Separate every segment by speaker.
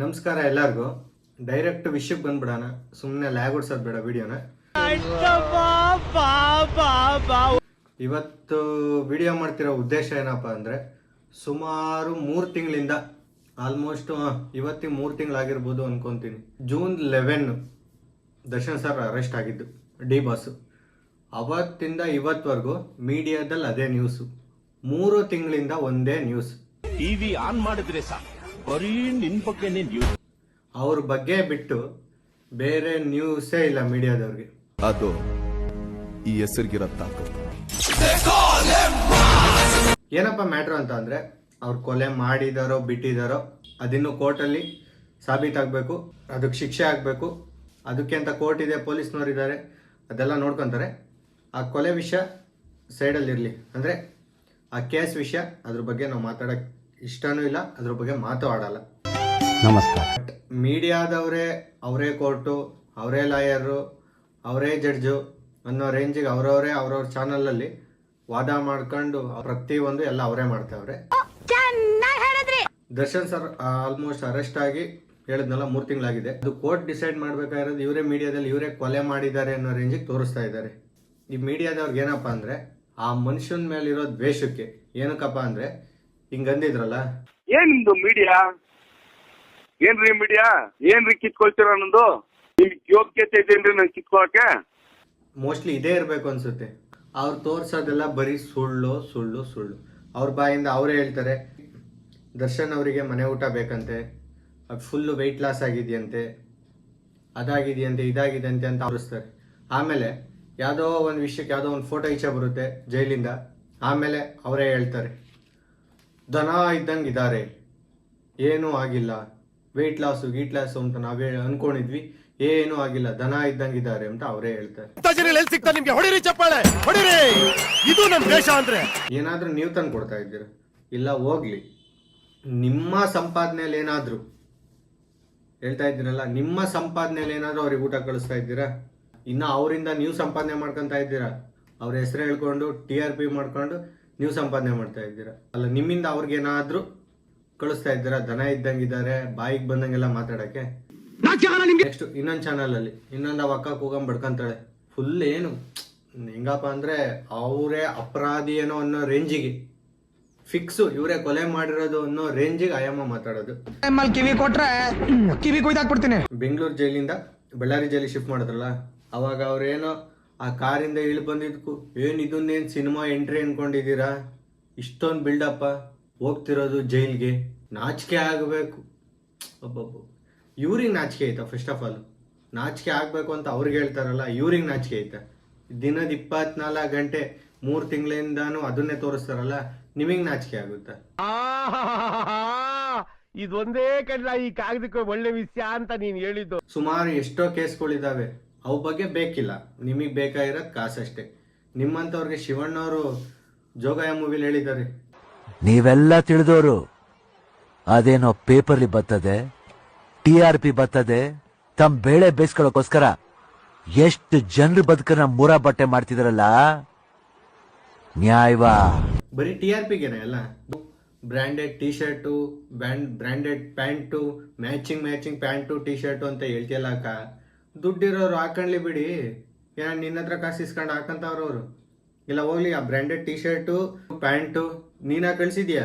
Speaker 1: ನಮಸ್ಕಾರ ಎಲ್ಲರಿಗೂ. ಡೈರೆಕ್ಟ್ ವಿಷಯಕ್ಕೆ ಬಂದ್ಬಿಡೋಣ. ಸುಮ್ಮನೆ ಲ್ಯಾಗ್ ಓಡಿಸೋದು ಬೇಡ ವಿಡಿಯೋನ. ಇವತ್ತು ವಿಡಿಯೋ ಮಾಡ್ತಿರೋ ಉದ್ದೇಶ ಏನಪ್ಪ ಅಂದರೆ, ಸುಮಾರು ಮೂರು ತಿಂಗಳಿಂದ ಆಲ್ಮೋಸ್ಟ್ ಇವತ್ತಿಗೆ ಮೂರು ತಿಂಗಳಾಗಿರ್ಬೋದು ಅನ್ಕೊಂತೀನಿ. June eleven Darshan sir arrest ಆಗಿದ್ದು ಡಿ ಬಾಸು ಅವತ್ತಿಂದ ಇವತ್ತವರೆಗೂ ಮೀಡಿಯಾದಲ್ಲಿ ಅದೇ ನ್ಯೂಸು ಮೂರು ತಿಂಗಳಿಂದ ಒಂದೇ ನ್ಯೂಸ್
Speaker 2: ಟಿವಿ ಆನ್ ಮಾಡಿದ್ರೆ ಸಾಕು. ಬರೀ ನಿನ್ ಬಗ್ಗೆನೇ ನ್ಯೂಸ್
Speaker 1: ಅವ್ರ ಬಗ್ಗೆ ಬಿಟ್ಟು ಬೇರೆ ನ್ಯೂಸೇ ಇಲ್ಲ ಮೀಡಿಯಾದವ್ರಿಗೆ.
Speaker 3: ಅದು ಈ ಹೆಸರಿಗಿರೋ ತಾಕತ್ತು
Speaker 1: ಏನಪ್ಪ ಮ್ಯಾಟ್ರ್ ಅಂತ ಅಂದರೆ ಅವ್ರು ಕೊಲೆ ಮಾಡಿದಾರೋ ಬಿಟ್ಟಿದಾರೋ ಅದಿನ್ನು ಕೋರ್ಟಲ್ಲಿ ಸಾಬೀತಾಗಬೇಕು ಅದಕ್ಕೆ ಶಿಕ್ಷೆ ಆಗಬೇಕು ಅದಕ್ಕೆ ಅಂತ ಕೋರ್ಟ್ ಇದೆ ಪೊಲೀಸ್ನವ್ರು ಇದ್ದಾರೆ ಅದೆಲ್ಲ ನೋಡ್ಕೊತಾರೆ. ಆ ಕೊಲೆ ವಿಷಯ ಸೈಡಲ್ಲಿರಲಿ ಅಂದರೆ ಆ ಕೇಸ್ ವಿಷಯ ಅದ್ರ ಬಗ್ಗೆ ನಾವು ಮಾತಾಡೋಕ್ಕೆ ಇಷ್ಟನೂ ಇಲ್ಲ ಅದ್ರ ಬಗ್ಗೆ ಮಾತು
Speaker 4: ನಮಸ್ಕಾರ.
Speaker 1: ಬಟ್ ಮೀಡಿಯಾದವರೇ ಅವರೇ ಕೋರ್ಟು ಅವರೇ ಲಾಯರು ಅವರೇ ಜಡ್ಜು ಅನ್ನೋ ರೇಂಜಿಗೆ ಅವರವರೇ ಅವ್ರವ್ರ ಚಾನಲಲ್ಲಿ ವಾದ ಮಾಡ್ಕೊಂಡು ಪ್ರತಿಯೊಂದು ಎಲ್ಲ ಅವರೇ ಮಾಡ್ತಾವ್ರೆ. ದರ್ಶನ್ ಸರ್ ಆಲ್ಮೋಸ್ಟ್ ಅರೆಸ್ಟ್ ಆಗಿ ಹೇಳಿದ್ನಲ್ಲ ಮೂರು ತಿಂಗಳಾಗಿದೆ. ಅದು ಕೋರ್ಟ್ ಡಿಸೈಡ್ ಮಾಡ್ಬೇಕಾಗಿರೋದು ಇವರೇ ಮೀಡಿಯಾದಲ್ಲಿ ಇವರೇ ಕೊಲೆ ಮಾಡಿದ್ದಾರೆ ಅನ್ನೋ ರೇಂಜಿಗೆ ತೋರಿಸ್ತಾ ಇದ್ದಾರೆ. ಈ ಮೀಡಿಯಾದವ್ರಿಗೆ ಏನಪ್ಪ ಅಂದ್ರೆ ಆ ಮನುಷ್ಯನ ಮೇಲಿರೋ ದ್ವೇಷಕ್ಕೆ ಏನಕ್ಕಪ್ಪ ಅಂದ್ರೆ ಹಿಂಗ್ ಅಂದಿದ್ರಲ್ಲ
Speaker 5: ಏನ್ ನಿಮ್ದು ಮೀಡಿಯಾ ಏನ್ರಿ ಮೀಡಿಯಾ ಏನ್ರಿ ಕಿತ್ಕೊಳ್ತೀರ ನಂದು ನಿಮ್ಗೆ ಯೋಗ್ಯತೆ ಇದೇನ್ರಿ ನಂಗೆ ಕಿತ್ಕೊಳಕ್ಕೆ?
Speaker 1: ಮೋಸ್ಟ್ಲಿ ಇದೇ ಇರಬೇಕು ಅನ್ಸುತ್ತೆ. ಅವ್ರು ತೋರ್ಸೋದೆಲ್ಲ ಬರೀ ಸುಳ್ಳು ಸುಳ್ಳು ಸುಳ್ಳು. ಅವ್ರ ಬಾಯಿಂದ ಅವರೇ ಹೇಳ್ತಾರೆ ದರ್ಶನ್ ಅವರಿಗೆ ಮನೆ ಊಟ ಬೇಕಂತೆ ಅದು ಫುಲ್ಲು ವೆಯ್ಟ್ ಲಾಸ್ ಆಗಿದೆಯಂತೆ ಅದಾಗಿದೆಯಂತೆ ಇದಾಗಿದೆಯಂತೆ ಅಂತ ಅವರಿಸ್ತಾರೆ ಆಮೇಲೆ ಯಾವುದೋ ಒಂದು ವಿಷಯಕ್ಕೆ ಯಾವುದೋ ಒಂದು ಫೋಟೋ ಈಚೆ ಬರುತ್ತೆ ಜೈಲಿಂದ ಆಮೇಲೆ ಅವರೇ ಹೇಳ್ತಾರೆ. ದನ ಇದ್ದಂಗೆ ಇದ್ದಾರೆ ಏನೂ ಆಗಿಲ್ಲ. ವೆಯ್ಟ್ ಲಾಸು ಗೀಟ್ ಲಾಸು ಅಂತ ನಾವೇ ಅನ್ಕೊಂಡಿದ್ವಿ. ಏನೂ ಆಗಿಲ್ಲ. ದನ ಇದ್ದಂಗೆ ಇದ್ದಾರೆ ಅಂತ ಅವರೇ ಹೇಳ್ತಾರೆ.
Speaker 3: ಎಲ್ಲಿ ಸಿಗ್ತಾ ನಿಮ್ಗೆ? ಹೊಡಿರಿ ಚಪ್ಪಾಳೆ. ಹೊಡಿರಿ. ಇದು ನಮ್ಮ ದೇಶ ಅಂದ್ರೆ.
Speaker 1: ಏನಾದ್ರೂ ನೀವು ತಂದು ಕೊಡ್ತಾ ಇದ್ದೀರ? ಇಲ್ಲ ಹೋಗ್ಲಿ. ನಿಮ್ಮ ಸಂಪಾದನೆಯಲ್ಲಿ ಏನಾದರೂ. ಹೇಳ್ತಾ ಇದ್ದೀರಲ್ಲ ನಿಮ್ಮ ಸಂಪಾದನೆಯಲ್ಲಿ ಏನಾದರೂ ಅವ್ರಿಗೆ ಊಟ ಕಳಿಸ್ತಾ ಇದ್ದೀರಾ? ಇನ್ನು ಅವರಿಂದ ನೀವು ಸಂಪಾದನೆ ಮಾಡ್ಕೊತಾ ಇದ್ದೀರಾ? ಅವ್ರ ಹೆಸರು ಹೇಳ್ಕೊಂಡು ಟಿ ಆರ್ ಪಿ ಮಾಡ್ಕೊಂಡು ನೀವು ಸಂಪಾದನೆ ಮಾಡ್ತಾ ಇದ್ದೀರಾ? ಅಲ್ಲ ನಿಮ್ಮಿಂದ ಅವ್ರಿಗೇನಾದರೂ ಕಳಿಸ್ತಾ ಇದ್ದೀರಾ? ದನ ಇದ್ದಂಗಿದ್ದಾರೆ ಬಾಯಿಗೆ ಬಂದಂಗೆಲ್ಲ ಮಾತಾಡಕ್ಕೆ? ನೆಕ್ಸ್ಟ್ ಇನ್ನೊಂದು ಚಾನಲಲ್ಲಿ ಇನ್ನೊಂದು ಅವ ಅಕ್ಕ ಕೂಗಂ ಬಡ್ಕೊಂತಾಳೆ. ಫುಲ್ ಏನು? ಹೆಂಗಪ್ಪ ಅಂದ್ರೆ ಅವರೇ ಅಪರಾಧಿ ಏನೋ ಅನ್ನೋ ರೇಂಜಿಗೆ ಫಿಕ್ಸು ಇವರೇ ಕೊಲೆ ಮಾಡಿರೋದು ಅನ್ನೋ ರೇಂಜಿಗೆ ಆಯಮ್ಮ ಮಾತಾಡೋದು.
Speaker 4: ಕಿವಿ ಕೊಟ್ರೆ ಕಿವಿ ಕೊಯ್ದಾಕ್ಬಿಡ್ತೀನಿ
Speaker 1: ಬೆಂಗಳೂರು ಜೈಲಿಂದ ಬಳ್ಳಾರಿ ಜೈಲಿಗೆ ಶಿಫ್ಟ್ ಮಾಡಿದ್ರಲ್ಲ ಅವಾಗ ಅವ್ರೇನೋ ಆ ಕಾರಿಂದ ಇಳಿ ಬಂದಿದ್ಕು. ಏನು ಇದನ್ನೇನು ಸಿನಿಮಾ ಎಂಟ್ರಿ ಅನ್ಕೊಂಡಿದ್ದೀರಾ? ಇಷ್ಟೊಂದು ಬಿಲ್ಡಪ್ಪ ಹೋಗ್ತಿರೋದು ಜೈಲ್ಗೆ. ನಾಚಿಕೆ ಆಗಬೇಕು. ಒಬ್ಬೊಬ್ಬ ಇವ್ರಿಗೆ ನಾಚಿಕೆ ಆಯ್ತಾ ಫಸ್ಟ್ ಆಫ್ ಆಲ್ ನಾಚಿಕೆ ಆಗಬೇಕು ಅಂತ ಅವ್ರಿಗೆ ಹೇಳ್ತಾರಲ್ಲ ಇವ್ರಿಗೆ ನಾಚಿಕೆ ಆಯ್ತಾ ದಿನದ ಇಪ್ಪತ್ನಾಲ್ಕು ಗಂಟೆ ಮೂರು ತಿಂಗಳಿಂದಾನು ಅದನ್ನೇ ತೋರಿಸ್ತಾರಲ್ಲ ನಿಮಗೆ ನಾಚಿಕೆ ಆಗುತ್ತಾ?
Speaker 2: ಇದೊಂದೇ ಕಡ್ಲ ಈ ಕಾಗದಕ್ಕೆ ಒಳ್ಳೆ ವಿಷಯ ಅಂತ ನೀನ್ ಹೇಳಿದ್ದು.
Speaker 1: ಸುಮಾರು ಎಷ್ಟೋ ಕೇಸ್ಗಳಿದಾವೆ. ಅವು ಬಗ್ಗೆ ಬೇಕಿಲ್ಲ. ನಿಮಗೆ ಬೇಕಾಗಿರೋದು ಕಾಸಷ್ಟೇ. ನಿಮ್ಮಂಥವ್ರಿಗೆ ಶಿವಣ್ಣವರು ಜೋಗಾಯ ಮೂವಿಲಿ ಹೇಳಿದ್ದಾರೆ.
Speaker 6: ನೀವೆಲ್ಲ ತಿಳಿದವರು ಅದೇನೋ ಪೇಪರ್ಲಿ ಬರ್ತದೆ ಟಿ ಆರ್ ಪಿ ಬರ್ತದೆ ತಮ್ಮ ಬೇಳೆ ಬೇಯಿಸ್ಕೊಳ್ಳೋಕೋಸ್ಕರ ಎಷ್ಟು ಜನರು ಬದುಕನ್ನ ಮೂರ ಬಟ್ಟೆ ಮಾಡ್ತಿದ್ರಲ್ಲ? ನ್ಯಾಯವಾ?
Speaker 1: ಬರೀ ಟಿ ಆರ್ ಪಿಗೇನೆ ಅಲ್ಲ? Branded T shirt brand branded pant matching matching pant T shirt ಅಂತ ಹೇಳ್ತಿಯಲ್ಲ ಅಕ್ಕ? ದುಡ್ಡಿರೋರು ಹಾಕೊಂಡ್ಲಿ ಬಿಡಿ. ಏನ ನಿನ್ನ ಹತ್ರ ಕಾಸು ಇಸ್ಕೊಂಡು ಹಾಕಂತವ್ರು ಅವರು. ಇಲ್ಲ ಹೋಗ್ಲಿ ಆ ಬ್ರ್ಯಾಂಡೆಡ್ ಟಿ ಶರ್ಟು ಪ್ಯಾಂಟು ನೀನ ಕಳ್ಸಿದ್ಯಾ?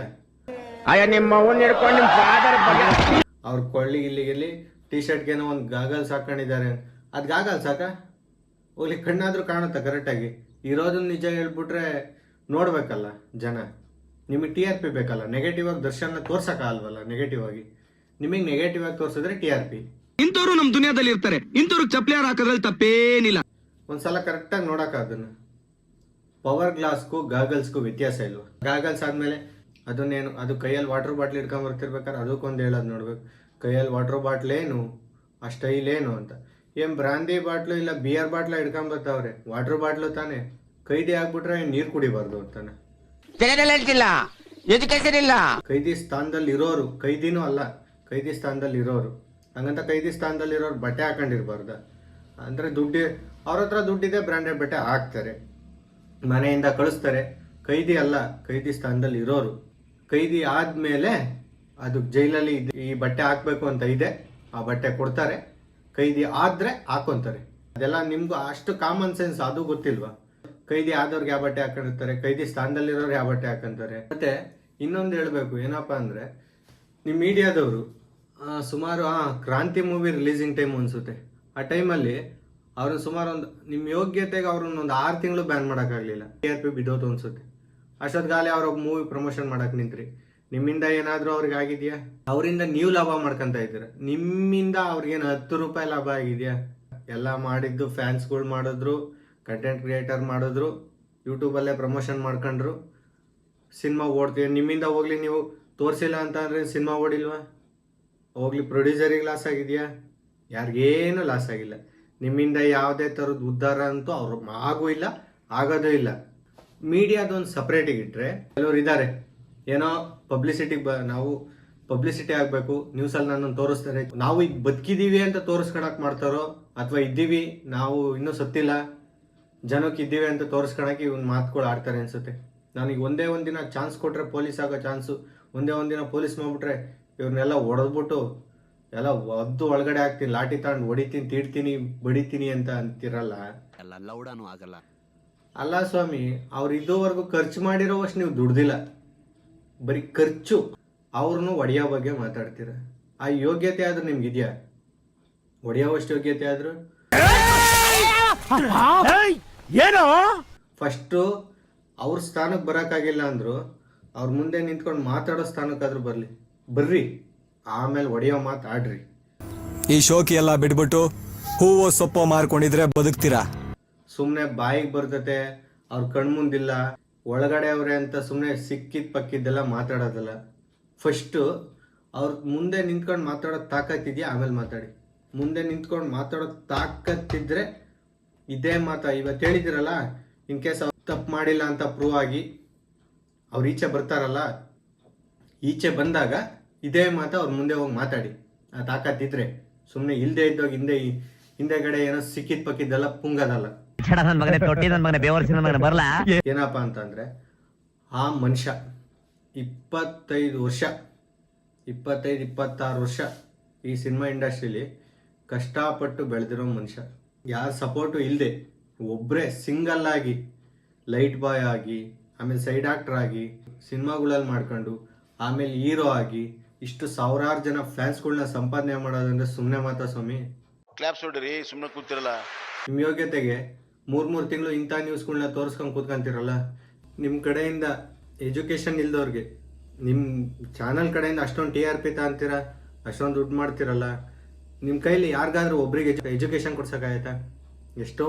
Speaker 1: ಅವ್ರ ಕೊಳ್ಳಿ ಇಲ್ಲಿಗೆಲ್ಲಿ ಟಿ ಶರ್ಟ್ಗೇನೋ ಒಂದು ಗಾಗಲ್ಸ್ ಹಾಕೊಂಡಿದ್ದಾರೆ ಅದು ಗಾಗಲ್ಸ್ ಸಾಕ? ಹೋಗ್ಲಿ ಕಣ್ಣಾದ್ರೂ ಕಾಣುತ್ತಾ ಕರೆಕ್ಟಾಗಿ ಇರೋದನ್ನ ನಿಜ ಹೇಳ್ಬಿಟ್ರೆ ನೋಡ್ಬೇಕಲ್ಲ ಜನ. ನಿಮಗೆ ಟಿ ಆರ್ ಪಿ ಬೇಕಲ್ಲ? ನೆಗೆಟಿವ್ ಆಗಿ ದರ್ಶನ ತೋರ್ಸಕ್ಕಲ್ವಲ್ಲ ನೆಗೆಟಿವ್ ಆಗಿ. ನಿಮಗೆ ನೆಗೆಟಿವ್ ಆಗಿ ತೋರಿಸಿದ್ರೆ ಟಿ ಆರ್ ಪಿ
Speaker 7: ಇಂಥವ್ರು ನಮ್ ದುನಿಯಾದಲ್ಲಿ ಇರ್ತಾರೆ. ಇಂಥವ್ರಿಗೆ ಚಪ್ಲಿ ಹಾಕೋದ್ರಲ್ಲಿ ತಪ್ಪೇನಿಲ್ಲ.
Speaker 1: ಒಂದ್ಸಲ ಕರೆಕ್ಟಾಗಿ ನೋಡಕ್ಕ ಅದನ್ನ ಪವರ್ ಗ್ಲಾಸ್ಗೂ ಗಾಗಲ್ಸ್ಗೂ ವ್ಯತ್ಯಾಸ ಇಲ್ವಾ? ಗಾಗಲ್ಸ್ ಆದ್ಮೇಲೆ ಅದನ್ನೇನು ಅದು ಕೈಯಲ್ಲಿ ವಾಟರ್ ಬಾಟ್ಲ್ ಇಟ್ಕೊಂಡ್ ಬರ್ತಿರ್ಬೇಕಾದ್ರೆ ಅದಕ್ಕೊಂದು ಹೇಳೋದು ನೋಡ್ಬೇಕು. ಕೈಯಲ್ಲಿ ವಾಟರ್ ಬಾಟ್ಲ್ ಏನು? ಆ ಸ್ಟೈಲ್ ಏನು ಅಂತ. ಏನ್ ಬ್ರಾಂದಿ ಬಾಟ್ಲು ಇಲ್ಲ ಬಿಯರ್ ಬಾಟ್ಲ ಹಿಡ್ಕೊಂಡ್ ಬರ್ತಾವ್ರೆ. ವಾಟರ್ ಬಾಟ್ಲು ತಾನೆ. ಕೈದಿ ಆಗ್ಬಿಟ್ರೆ ನೀರು ಕುಡಿಬಾರ್ದು ಅಂತಾನೆ
Speaker 4: ಹೇಳ್ತಿಲ್ಲ. ಎಜುಕೇಶನ್ ಇಲ್ಲ.
Speaker 1: ಕೈದಿ ಸ್ಥಾನದಲ್ಲಿ ಇರೋರು ಕೈದಿನೂ ಅಲ್ಲ ಕೈದಿ ಸ್ಥಾನದಲ್ಲಿ ಇರೋರು ಹಂಗಂತ ಕೈದಿ ಸ್ಥಾನದಲ್ಲಿರೋರು ಬಟ್ಟೆ ಹಾಕೊಂಡಿರ್ಬಾರ್ದು. ಅಂದರೆ ದುಡ್ಡು, ಅವ್ರ ಹತ್ರ ದುಡ್ಡಿದೆ ಬ್ರ್ಯಾಂಡೆಡ್ ಬಟ್ಟೆ ಹಾಕ್ತಾರೆ. ಮನೆಯಿಂದ ಕಳಿಸ್ತಾರೆ. ಕೈದಿ ಅಲ್ಲ, ಕೈದಿ ಸ್ಥಾನದಲ್ಲಿ ಇರೋರು. ಕೈದಿ ಆದಮೇಲೆ ಅದು ಜೈಲಲ್ಲಿ ಈ ಬಟ್ಟೆ ಹಾಕಬೇಕು ಅಂತ ಇದೆ, ಆ ಬಟ್ಟೆ ಕೊಡ್ತಾರೆ. ಕೈದಿ ಆದ್ರೆ ಹಾಕೊಂತಾರೆ. ಅದೆಲ್ಲ ನಿಮ್ಗೂ ಅಷ್ಟು ಕಾಮನ್ ಸೆನ್ಸ್ ಅದು ಗೊತ್ತಿಲ್ವಾ? ಕೈದಿ ಆದವ್ರಿಗೆ ಯಾವ ಬಟ್ಟೆ ಹಾಕೊಂಡಿರ್ತಾರೆ, ಕೈದಿ ಸ್ಥಾನದಲ್ಲಿರೋರು ಯಾವ ಬಟ್ಟೆ ಹಾಕೊಂತಾರೆ. ಮತ್ತೆ ಇನ್ನೊಂದು ಹೇಳಬೇಕು, ಏನಪ್ಪಾ ಅಂದ್ರೆ ನಿಮ್ಮ ಮೀಡಿಯಾದವರು ಸುಮಾರು, ಆ, ಕ್ರಾಂತಿ ಮೂವಿ ರಿಲೀಸಿಂಗ್ ಟೈಮ್ ಅನ್ಸುತ್ತೆ. ಆ ಟೈಮಲ್ಲಿ ಅವ್ರನ್ನ ಸುಮಾರು ಒಂದು ನಿಮ್ಮ ಯೋಗ್ಯತೆಗೆ ಅವ್ರನ್ನ ಒಂದು ಆರು ತಿಂಗಳು ಬ್ಯಾನ್ ಮಾಡೋಕ್ಕಾಗಲಿಲ್ಲ. ಟಿ ಆರ್ ಪಿ ಬಿದ್ದೋತು ಅನ್ಸುತ್ತೆ. ಅಷ್ಟೊತ್ತಿಗಾಲೆ ಅವ್ರ ಮೂವಿ ಪ್ರಮೋಷನ್ ಮಾಡೋಕೆ ನಿಂತ್ರಿ. ನಿಮ್ಮಿಂದ ಏನಾದರೂ ಅವ್ರಿಗೆ ಆಗಿದೆಯಾ? ಅವರಿಂದ ನೀವು ಲಾಭ ಮಾಡ್ಕೊತಾ ಇದ್ದೀರ. ನಿಮ್ಮಿಂದ ಅವ್ರಿಗೇನು ಹತ್ತು ರೂಪಾಯಿ ಲಾಭ ಆಗಿದೆಯಾ? ಎಲ್ಲ ಮಾಡಿದ್ದು ಫ್ಯಾನ್ಸ್ಗಳು ಮಾಡಿದ್ರು ಕಂಟೆಂಟ್ ಕ್ರಿಯೇಟರ್ ಮಾಡಿದ್ರು ಯೂಟ್ಯೂಬಲ್ಲೇ ಪ್ರಮೋಷನ್ ಮಾಡ್ಕೊಂಡ್ರು. ಸಿನಿಮಾ ಓಡ್ತೀವಿ ನಿಮ್ಮಿಂದ ಹೋಗ್ಲಿ ನೀವು, ತೋರಿಸಿಲ್ಲ ಅಂತ ಸಿನಿಮಾ ಓಡಿಲ್ವಾ? ಹೋಗ್ಲಿ ಪ್ರೊಡ್ಯೂಸರಿಗೆ ಲಾಸ್ ಆಗಿದೆಯಾ? ಯಾರಿಗೇನು ಲಾಸ್ ಆಗಿಲ್ಲ. ನಿಮ್ಮಿಂದ ಯಾವುದೇ ಥರದ ಉದ್ಧಾರ ಅಂತೂ ಅವ್ರ ಆಗೂ ಇಲ್ಲ, ಆಗೋದೂ ಇಲ್ಲ. ಮೀಡಿಯಾದೊಂದು ಸಪ್ರೇಟಿಗೆ ಇಟ್ಟರೆ ಕೆಲವ್ರು ಇದ್ದಾರೆ ಏನೋ ಪಬ್ಲಿಸಿಟಿಗೆ ಬ, ನಾವು ಪಬ್ಲಿಸಿಟಿ ಆಗಬೇಕು ನ್ಯೂಸಲ್ಲಿ ನನ್ನನ್ನು ತೋರಿಸ್ತಾರೆ. ನಾವು ಈಗ ಬದುಕಿದ್ದೀವಿ ಅಂತ ತೋರಿಸ್ಕೊಳಕ್ಕೆ ಮಾಡ್ತಾರೋ, ಅಥವಾ ಇದ್ದೀವಿ, ನಾವು ಇನ್ನೂ ಸತ್ತಿಲ್ಲ, ಜನಕ್ಕೆ ಇದ್ದೀವಿ ಅಂತ ತೋರಿಸ್ಕೊಳಕ್ಕೆ ಇವ್ನ ಮಾತುಗಳು ಆಡ್ತಾರೆ ಅನ್ಸುತ್ತೆ. ನನಗೆ ಒಂದೇ ಒಂದಿನ ಚಾನ್ಸ್ ಕೊಟ್ಟರೆ ಪೊಲೀಸ್ ಆಗೋ ಚಾನ್ಸು ಒಂದೇ ಒಂದಿನ ಪೊಲೀಸ್ ಮಾಡ್ಬಿಟ್ರೆ ಇವ್ರನ್ನೆಲ್ಲ ಹೊಡೆದ್ಬಿಟ್ಟು ಎಲ್ಲ ಒದ್ದು ಒಳಗಡೆ ಹಾಕ್ತೀನಿ ಲಾಠಿ ತಗೊಂಡು ಹೊಡಿತೀನಿ ತೀಡ್ತೀನಿ ಬಡಿತೀನಿ ಅಂತ ಅಂತಿರಲ್ಲ?
Speaker 2: ಎಲ್ಲ ಲೌಡಾನು ಆಗಲ್ಲ.
Speaker 1: ಅಲ್ಲ ಸ್ವಾಮಿ ಅವ್ರು ಇದುವರೆಗೂ ಖರ್ಚು ಮಾಡಿರೋವಷ್ಟು ನೀವು ದುಡ್ದಿಲ್ಲ. ಬರೀ ಖರ್ಚು. ಅವ್ರನ್ನು ಒಡೆಯೋ ಬಗ್ಗೆ ಮಾತಾಡ್ತೀರ. ಆ ಯೋಗ್ಯತೆ ಆದ್ರೂ ನಿಮ್ಗಿದೆಯಾ? ಒಡೆಯೋವಷ್ಟು ಯೋಗ್ಯತೆ ಆದ್ರೂ?
Speaker 3: ಏನೋ?
Speaker 1: ಫಸ್ಟು ಅವ್ರ ಸ್ಥಾನಕ್ಕೆ ಬರೋಕ್ಕಾಗಿಲ್ಲ ಅಂದ್ರು ಅವ್ರ ಮುಂದೆ ನಿಂತ್ಕೊಂಡು ಮಾತಾಡೋ ಸ್ಥಾನಕ್ಕಾದ್ರೂ ಬರಲಿ. ಬರ್ರಿ ಆಮೇಲೆ ಒಡೆಯೋ ಮಾತು ಆಡ್ರಿ.
Speaker 8: ಈ ಶೋಕಿ ಎಲ್ಲ ಬಿಟ್ಬಿಟ್ಟು ಹೂವು ಸೊಪ್ಪು ಮಾರ್ಕೊಂಡಿದ್ರೆ ಬದುಕ್ತೀರಾ?
Speaker 1: ಸುಮ್ಮನೆ ಬಾಯಿಗೆ ಬರ್ತತೆ ಅವ್ರ ಕಣ್ಮುಂದಿಲ್ಲ ಒಳಗಡೆ ಅವ್ರೆ ಅಂತ ಸುಮ್ಮನೆ ಸಿಕ್ಕಿದ ಪಕ್ಕಿದ್ದೆಲ್ಲ ಮಾತಾಡೋದಲ್ಲ. ಫಸ್ಟು ಅವ್ರ ಮುಂದೆ ನಿಂತ್ಕೊಂಡು ಮಾತಾಡೋ ತಾಕತ್ತಿದ್ಯಾ ಆಮೇಲೆ ಮಾತಾಡಿ. ಮುಂದೆ ನಿಂತ್ಕೊಂಡು ಮಾತಾಡೋ ತಾಕತ್ತಿದ್ರೆ ಇದೇ ಮಾತಾ. ಇವತ್ತು ಹೇಳಿದಿರಲ್ಲ ಇನ್ ಕೇಸ್ ಅವ್ರು ತಪ್ಪು ಮಾಡಿಲ್ಲ ಅಂತ ಪ್ರೂವ್ ಆಗಿ ಅವ್ರು ಈಚೆ ಬರ್ತಾರಲ್ಲ ಈಚೆ ಬಂದಾಗ ಇದೇ ಮಾತು ಅವ್ರ ಮುಂದೆ ಹೋಗಿ ಮಾತಾಡಿ. ಆ ತಾಕತ್ತಿದ್ರೆ ಸುಮ್ಮನೆ ಇಲ್ಲದೆ ಇದ್ದೋಗಿ ಹಿಂದೆ ಹಿಂದೆಗಡೆ ಏನೋ ಸಿಕ್ಕಿದ್ ಪಕ್ಕಿದ್ದೆಲ್ಲ ಪುಂಗದಲ್ಲ.
Speaker 4: ನನ್ ಮಗನೇ ತೊಟ್ಟಿ ನನ್ ಮಗನೇ ಬೇವರ್ಸಿ ನನ್ ಮಗನೇ ಬರಲ್ಲ
Speaker 1: ಏನಪ್ಪ ಅಂತಂದ್ರೆ ಆ ಮನುಷ್ಯ ಇಪ್ಪತ್ತೈದು ವರ್ಷ ಇಪ್ಪತ್ತೈದು ಇಪ್ಪತ್ತಾರು ವರ್ಷ ಈ ಸಿನಿಮಾ ಇಂಡಸ್ಟ್ರಿಲಿ ಕಷ್ಟಪಟ್ಟು ಬೆಳೆದಿರೋ ಮನುಷ್ಯ. ಯಾರ ಸಪೋರ್ಟು ಇಲ್ಲದೆ ಒಬ್ಬರೇ ಸಿಂಗಲ್ ಆಗಿ ಲೈಟ್ ಬಾಯ್ ಆಗಿ ಆಮೇಲೆ ಸೈಡ್ ಆಕ್ಟರ್ ಆಗಿ ಸಿನಿಮಾಗಳಲ್ಲಿ ಮಾಡ್ಕೊಂಡು ಆಮೇಲೆ ಹೀರೋ ಆಗಿ ಇಷ್ಟು ಸಾವಿರಾರು ಜನ ಫ್ಯಾನ್ಸ್ಗಳನ್ನ ಸಂಪಾದನೆ ಮಾಡೋದಂದ್ರೆ ಸುಮ್ಮನೆ ಮಾತಾ ಸ್ವಾಮಿ.
Speaker 3: ಕ್ಲಾಪ್ಸ್ ಹೊಡ್ರಿ ಸುಮ್ಮನೆ ಕೂತಿರಲ್ಲ.
Speaker 1: ನಿಮ್ಮ ಯೋಗ್ಯತೆಗೆ ಮೂರು ಮೂರು ತಿಂಗಳು ಇಂಥ ನ್ಯೂಸ್ಗಳನ್ನ ತೋರಿಸ್ಕೊಂಡು ಕೂತ್ಕೊಂತಿರಲ್ಲ. ನಿಮ್ಮ ಕಡೆಯಿಂದ ಎಜುಕೇಷನ್ ಇಲ್ದವ್ರಿಗೆ ನಿಮ್ಮ ಚಾನಲ್ ಕಡೆಯಿಂದ ಅಷ್ಟೊಂದು ಟಿ ಆರ್ ಪಿ ತಗೊಂತೀರಾ ಅಷ್ಟೊಂದು ದುಡ್ಡು ಮಾಡ್ತಿರಲ್ಲ ನಿಮ್ಮ ಕೈಲಿ ಯಾರಿಗಾದ್ರೂ ಒಬ್ರಿಗೆ ಎಜುಕೇಷನ್ ಕೊಡ್ಸೋಕ್ಕಾಗತ್ತಾ? ಎಷ್ಟೋ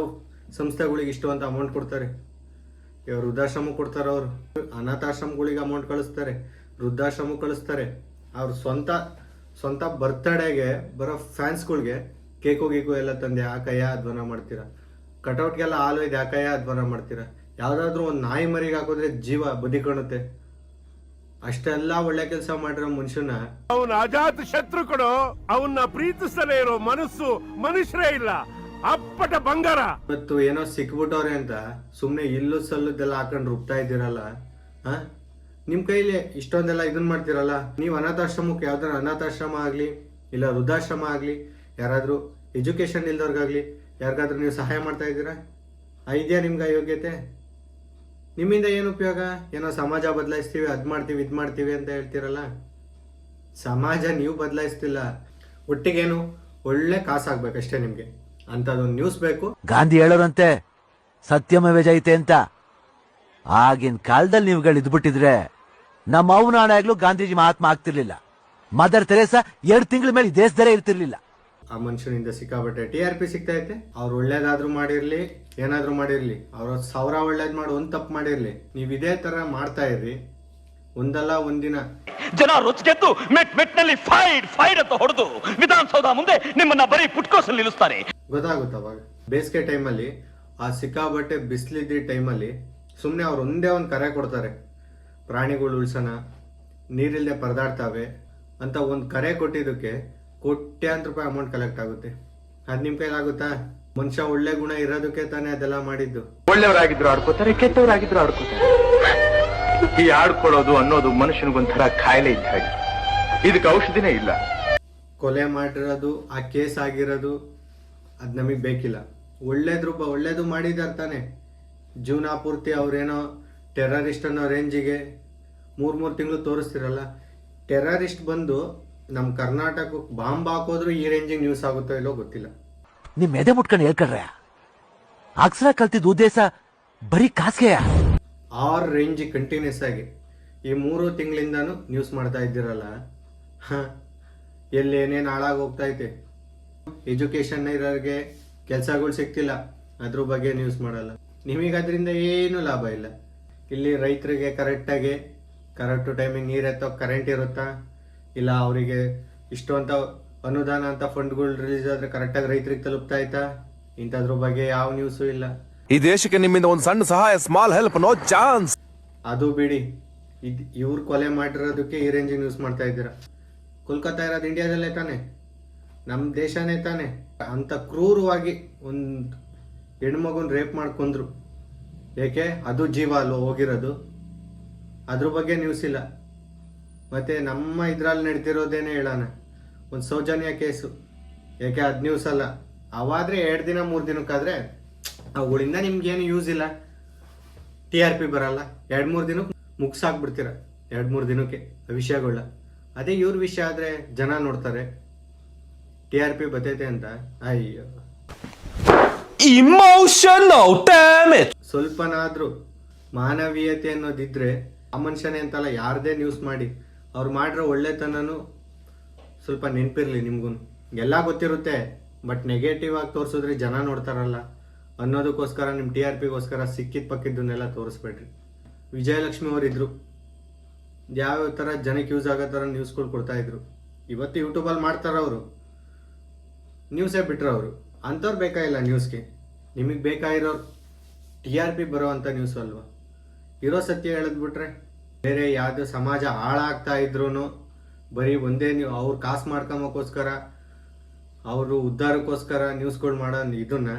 Speaker 1: ಸಂಸ್ಥೆಗಳಿಗೆ ಇಷ್ಟು ಅಂತ ಅಮೌಂಟ್ ಕೊಡ್ತಾರೆ. ಇವ್ರು ವೃದ್ಧಾಶ್ರಮ ಕೊಡ್ತಾರೆ ಅವರು ಅನಾಥಾಶ್ರಮಗಳಿಗೆ ಅಮೌಂಟ್ ಕಳಿಸ್ತಾರೆ. ವೃದ್ಧಾಶ್ರಮ ಕಳಿಸ್ತಾರೆ. ಅವ್ರ ಸ್ವಂತ ಸ್ವಂತ ಬರ್ತ್ಡೇಗೆ ಬರೋ ಫ್ಯಾನ್ಸ್ಗಳಿಗೆ ಕೇಕು ಗೀಕು ಎಲ್ಲ ತಂದು ಯಾಕಯ್ಯ ಅಧ್ವಾನ ಮಾಡ್ತೀರಾ? ಕಟೌಟ್ಗೆಲ್ಲ ಹಾಲು ಇದೆ ಯಾಕಯ್ಯ ಅಧ್ವಾನ ಮಾಡ್ತೀರಾ? ಯಾವುದಾದ್ರೂ ಒಂದು ನಾಯಿ ಮರಿಗೆ ಹಾಕಿದ್ರೆ ಜೀವ ಬದಿಕೊಳುತ್ತೆ ಅಷ್ಟೆಲ್ಲ ಒಳ್ಳೆ ಕೆಲಸ ಮಾಡಿರೋ ಮನುಷ್ಯನ
Speaker 3: ಅವನ ಅಜಾತ ಶತ್ರು ಕೊಡು ಅವನ್ನ ಪ್ರೀತಿಸಲೇ ಇರೋ ಮನಸ್ಸು ಮನುಷ್ಯರೇ ಇಲ್ಲ. ಅಪ್ಪಟ ಬಂಗಾರ.
Speaker 1: ಇವತ್ತು ಏನೋ ಸಿಕ್ಬಿಟ್ಟವ್ರೆ ಅಂತ ಸುಮ್ಮನೆ ಇಲ್ಲು ಸಲ್ಲುದೆಲ್ಲ ಹಾಕೊಂಡು ರುಬ್ತಾ ಇದ್ದೀರಲ್ಲ ಹಾ ನಿಮ್ಮ ಕೈಲಿ ಇಷ್ಟೊಂದೆಲ್ಲ ಇದನ್ನ ಮಾಡ್ತೀರಲ್ಲ? ನೀವು ಅನಾಥಾಶ್ರಮಕ್ಕೆ ಯಾವ್ದಾರ ಅನಾಥಾಶ್ರಮ ಆಗಲಿ, ಇಲ್ಲ ವೃದ್ಧಾಶ್ರಮ ಆಗಲಿ, ಯಾರಾದರೂ ಎಜುಕೇಷನ್ ಇಲ್ದವ್ರಿಗಾಗಲಿ, ಯಾರಿಗಾದ್ರೂ ನೀವು ಸಹಾಯ ಮಾಡ್ತಾ ಇದ್ದೀರಾ? ಇದೆಯಾ ನಿಮ್ಗೆ ಯೋಗ್ಯತೆ? ನಿಮ್ಮಿಂದ ಏನು ಉಪಯೋಗ? ಏನೋ ಸಮಾಜ ಬದಲಾಯಿಸ್ತೀವಿ, ಅದ್ ಮಾಡ್ತೀವಿ, ಇದು ಮಾಡ್ತೀವಿ ಅಂತ ಹೇಳ್ತೀರಲ್ಲ? ಸಮಾಜ ನೀವು ಬದಲಾಯಿಸ್ತಿಲ್ಲ. ಒಟ್ಟಿಗೇನು ಒಳ್ಳೆ ಕಾಸಾಗಬೇಕಷ್ಟೇ ನಿಮಗೆ. ಅಂಥದ್ದೊಂದು ನ್ಯೂಸ್ ಬೇಕು.
Speaker 6: ಗಾಂಧಿ ಹೇಳೋರಂತೆ ಸತ್ಯಮ ಜೈತೆ ಅಂತ. ಆಗಿನ ಕಾಲದಲ್ಲಿ ನೀವುಗಳು ಇದ್ಬಿಟ್ಟಿದ್ರೆ ನಮ್ಮ ಅವನಾಣಾಗ್ಲೂ ಗಾಂಧೀಜಿ ಮಹಾತ್ಮ ಆಗ್ತಿರ್ಲಿಲ್ಲ. ಮದರ್ ತೆರೇಸಾ ಎರಡು ತಿಂಗಳ ಮೇಲೆ ದೇಶದಲ್ಲೇ ಇರ್ತಿರ್ಲಿಲ್ಲ.
Speaker 1: ಆ ಮನುಷ್ಯನಿಂದ ಸಿಕ್ಕಾಬಟ್ಟೆ ಟಿ ಆರ್ ಪಿ ಸಿಗ್ತಾ ಐತೆ ಅವ್ರು ಒಳ್ಳೇದಾದ್ರೂ ಮಾಡಿರ್ಲಿ ಏನಾದ್ರೂ ಮಾಡಿರ್ಲಿ. ಅವ್ರ ಸಾವಿರ ಒಳ್ಳೇದ್ ಮಾಡಿ ಒಂದ್ ತಪ್ಪು ಮಾಡಿರ್ಲಿ. ನೀವ್ ಇದೇ ತರ ಮಾಡ್ತಾ ಇರ್ರಿ ಒಂದಲ್ಲ ಒಂದಿನ.
Speaker 2: ಜನ ರೊಚ್ಗೆದ್ದು ಮೆಟ್ ಮೆಟ್ನಲ್ಲಿ ಫೈಡ್ ಫೈಡ್ ಅಂತ ಹೊಡೆದು ವಿಧಾನಸೌಧ ಮುಂದೆ ನಿಮ್ಮನ್ನ ಬರೀ ಪುಟ್ಕೋಸಲ್ಲಿ ನಿಲ್ಲಿಸ್ತಾರೆ.
Speaker 1: ಗೊತ್ತಾಗುತ್ತೆ ಅವಾಗ? ಬೇಸಿಗೆ ಟೈಮಲ್ಲಿ ಆ ಸಿಕ್ಕಾಬಟ್ಟೆ ಬಿಸಿಲಿದ್ದ ಟೈಮಲ್ಲಿ ಸುಮ್ಮನೆ ಅವ್ರು ಒಂದೇ ಒಂದು ಕರೆ ಕೊಡ್ತಾರೆ. ಪ್ರಾಣಿಗಳು ಉಳ್ಸೋಣ ನೀರಿಲ್ಲದೆ ಪರದಾಡ್ತಾವೆ ಅಂತ ಒಂದು ಕರೆ ಕೊಟ್ಟಿದ್ದಕ್ಕೆ ಕೋಟ್ಯಾಂತರ ರೂಪಾಯಿ ಅಮೌಂಟ್ ಕಲೆಕ್ಟ್ ಆಗುತ್ತೆ. ಅದು ನಿಮ್ಮ ಕೈಲಾಗುತ್ತಾ ಮನುಷ್ಯ ಒಳ್ಳೆ ಗುಣ ಇರೋದಕ್ಕೆ ತಾನೇ ಅದೆಲ್ಲ ಮಾಡಿದ್ದು.
Speaker 9: ಒಳ್ಳೆಯವರಾಗಿದ್ರು ಆಡ್ಕೋತಾರೆ ಕೆಟ್ಟವರಾಗಿದ್ರು ಆಡ್ಕೋತಾರೆ. ಈ ಆಡ್ಕೊಳ್ಳೋದು ಅನ್ನೋದು ಮನುಷ್ಯನಿಗೊಂಥರ ಕಾಯಿಲೆ ಇದ್ದ ಹಾಗೆ. ಇದಕ್ಕೆ ಔಷಧಿನೇ ಇಲ್ಲ.
Speaker 1: ಕೊಲೆ ಮಾಡಿರೋದು ಆ ಕೇಸ್ ಆಗಿರೋದು ಅದು ನಮಗೆ ಬೇಕಿಲ್ಲ. ಒಳ್ಳೇದು ಒಳ್ಳೇದು ಮಾಡಿದಾರೆ ತಾನೆ. ಜೀವನ ಪೂರ್ತಿ ಅವ್ರೇನೋ ಟೆರರಿಸ್ಟ್ ಅನ್ನೋ ರೇಂಜಿಗೆ ಮೂರು ಮೂರು ತಿಂಗಳು ತೋರಿಸ್ತಿರಲ್ಲ. ಟೆರರಿಸ್ಟ್ ಬಂದು ನಮ್ಮ ಕರ್ನಾಟಕಕ್ಕೆ ಬಾಂಬ್ ಹಾಕೋದ್ರೂ ಈ ರೇಂಜಿಗೆ ನ್ಯೂಸ್ ಆಗುತ್ತೋ ಇಲ್ಲೋ ಗೊತ್ತಿಲ್ಲ.
Speaker 6: ನಿಮ್ ಎದೆ ಮುಟ್ಕೊಂಡು ಹೇಳ್ಕಡ್ರೆ ಅಕ್ಷರ ಕಲ್ತಿದ್ದ ಉದ್ದೇಶ ಬರೀ ಕಾಸ್ಗೆಯ?
Speaker 1: ಆರ್ ರೇಂಜ್ ಕಂಟಿನ್ಯೂಸ್ ಆಗಿ ಈ ಮೂರು ತಿಂಗಳಿಂದಾನು ನ್ಯೂಸ್ ಮಾಡ್ತಾ ಇದ್ದೀರಲ್ಲ. ಹಾಂ ಎಲ್ಲಿ ಏನೇನು ಹಾಳಾಗಿ ಹೋಗ್ತೈತೆ ಎಜುಕೇಷನ್ ಇರೋರಿಗೆ ಕೆಲಸಗಳು ಸಿಗ್ತಿಲ್ಲ. ಅದ್ರ ಬಗ್ಗೆ ನ್ಯೂಸ್ ಮಾಡಲ್ಲ. ನಿಮಗೆ ಅದರಿಂದ ಏನೂ ಲಾಭ ಇಲ್ಲ. ಇಲ್ಲಿ ರೈತರಿಗೆ ಕರೆಕ್ಟಾಗಿ ಕರೆಕ್ಟ್ ಟೈಮಿಗೆ ನೀರು ಎತ್ತೋ ಕರೆಂಟ್ ಇರುತ್ತಾ? ಇಲ್ಲ ಅವರಿಗೆ ಇಷ್ಟು ಅಂತ ಅನುದಾನ ಅಂತ ಫಂಡ್ಗಳು ರಿಲೀಸ್ ಆದರೆ ಕರೆಕ್ಟಾಗಿ ರೈತರಿಗೆ ತಲುಪ್ತಾ ಆಯ್ತಾ? ಇಂಥದ್ರ ಬಗ್ಗೆ ಯಾವ ನ್ಯೂಸು ಇಲ್ಲ.
Speaker 3: ಈ ದೇಶಕ್ಕೆ ನಿಮ್ಮಿಂದ ಒಂದು ಸಣ್ಣ ಸಹಾಯ ಸ್ಮಾಲ್ ಹೆಲ್ಪ್ ನೋ ಚಾನ್ಸ್
Speaker 1: ಅದು ಬಿಡಿ. ಇದು ಇವ್ರು ಕೊಲೆ ಮಾಡಿರೋದಕ್ಕೆ ಈ ರೇಂಜಿಗೆ ನ್ಯೂಸ್ ಮಾಡ್ತಾ ಇದ್ದೀರಾ? ಕೋಲ್ಕತ್ತಾ ಇರೋದು ಇಂಡಿಯಾದಲ್ಲೇ ತಾನೆ? ನಮ್ಮ ದೇಶನೇ ತಾನೆ? ಅಂತ ಕ್ರೂರವಾಗಿ ಒಂದು ಹೆಣ್ಮಗುನ ರೇಪ್ ಮಾಡ್ಕೊಂಡ್ರು. ಏಕೆ? ಅದು ಜೀವ ಅಲ್ವ ಹೋಗಿರೋದು? ಅದ್ರ ಬಗ್ಗೆ ನ್ಯೂಸ್ ಇಲ್ಲ. ಮತ್ತೆ ನಮ್ಮ ಇದ್ರಲ್ಲಿ ನಡೀತಿರೋದೇನೆ ಹೇಳೋಣ ಒಂದು ಸೌಜನ್ಯ ಕೇಸು ಯಾಕೆ ಅದು ನ್ಯೂಸ್ ಅಲ್ಲ. ಅವಾದ್ರೆ ಎರಡು ದಿನ ಮೂರು ದಿನಕ್ಕಾದ್ರೆ ಅವುಗಳಿಂದ ನಿಮ್ಗೇನು ಯೂಸ್ ಇಲ್ಲ. ಟಿ ಆರ್ ಪಿ ಬರಲ್ಲ. ಎರಡು ಮೂರು ದಿನಕ್ಕೆ ಮುಗ್ಸಾಕ್ಬಿಡ್ತೀರ. ಎರಡು ಮೂರು ದಿನಕ್ಕೆ ವಿಷಯಗಳ ಅದೇ ಇವ್ರ ವಿಷಯ ಆದರೆ ಜನ ನೋಡ್ತಾರೆ. ಟಿ ಆರ್ ಪಿ ಬರ್ತೈತೆ ಅಂತ. ಅಯ್ಯೋ.
Speaker 3: ಇಮೋಷನಲ್ ಡ್ಯಾಮೇಜ್
Speaker 1: ಸ್ವಲ್ಪನಾದ್ರೂ ಮಾನವೀಯತೆ ಅನ್ನೋದಿದ್ರೆ ಆ ಮನುಷ್ಯನೇ ಅಂತಲ್ಲ ಯಾರದೇ ನ್ಯೂಸ್ ಮಾಡಿ, ಅವ್ರು ಮಾಡಿರೋ ಒಳ್ಳೆತನನು ಸ್ವಲ್ಪ ನೆನಪಿರ್ಲಿ ನಿಮಗೂ ಎಲ್ಲ ಗೊತ್ತಿರುತ್ತೆ ಬಟ್ ನೆಗೆಟಿವ್ ಆಗಿ ತೋರಿಸಿದ್ರೆ ಜನ ನೋಡ್ತಾರಲ್ಲ. ಅನ್ನೋದಕ್ಕೋಸ್ಕರ ನಿಮ್ಮ ಟಿ ಆರ್ ಪಿಗೋಸ್ಕರ ಸಿಕ್ಕಿದ ಪಕ್ಕಿದ್ದನ್ನೆಲ್ಲ ತೋರಿಸ್ಬೇಡ್ರಿ. ವಿಜಯಲಕ್ಷ್ಮಿ ಅವರಿದ್ರು ಯಾವ ಥರ ಜನಕ್ಕೆ ಯೂಸ್ ಆಗೋ ಥರ ನ್ಯೂಸ್ಗಳು ಕೊಡ್ತಾ ಇದ್ರು. ಇವತ್ತು ಯೂಟ್ಯೂಬಲ್ಲಿ ಮಾಡ್ತಾರ ಅವರು. ನ್ಯೂಸೇ ಬಿಟ್ರು ಅವರು. ಅಂಥವ್ರು ಬೇಕಾಗಿಲ್ಲ ನ್ಯೂಸ್ಗೆ ನಿಮಗೆ ಬೇಕಾಗಿರೋ ಟಿ ಆರ್ ಪಿ ಬರೋ ಅಂಥ ನ್ಯೂಸ್ ಅಲ್ವಾ? ಇರೋ ಸತ್ಯ ಹೇಳಿದ್ಬಿಟ್ರೆ ಬೇರೆ ಯಾವುದು ಸಮಾಜ ಹಾಳಾಗ್ತಾ ಇದ್ರು ಬರೀ ಒಂದೇ ನೀವು ಅವ್ರು ಕಾಸು ಮಾಡ್ಕೊಂಬೋಕ್ಕೋಸ್ಕರ ಅವರು ಉದ್ಧಾರಕ್ಕೋಸ್ಕರ ನ್ಯೂಸ್ಗಳು ಮಾಡೋ ಇದನ್ನ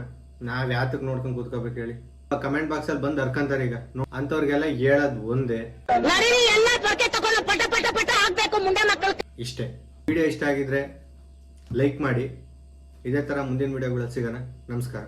Speaker 1: ನಾವು ಯಾತಕ್ಕೆ ನೋಡ್ಕೊಂಡು ಕೂತ್ಕೋಬೇಕು ಹೇಳಿ? ಕಮೆಂಟ್ ಬಾಕ್ಸ್ ಅಲ್ಲಿ ಬಂದು ಹರ್ಕಂತಾರೆ ಈಗ. ಅಂತವ್ರಿಗೆಲ್ಲ ಹೇಳೋದು ಒಂದೇ. ಇಷ್ಟೇ. ವಿಡಿಯೋ ಇಷ್ಟ ಆಗಿದ್ರೆ ಲೈಕ್ ಮಾಡಿ. ಇದೇ ತರ ಮುಂದಿನ ವಿಡಿಯೋಗಳು ಸಿಗೋಣ. ನಮಸ್ಕಾರ.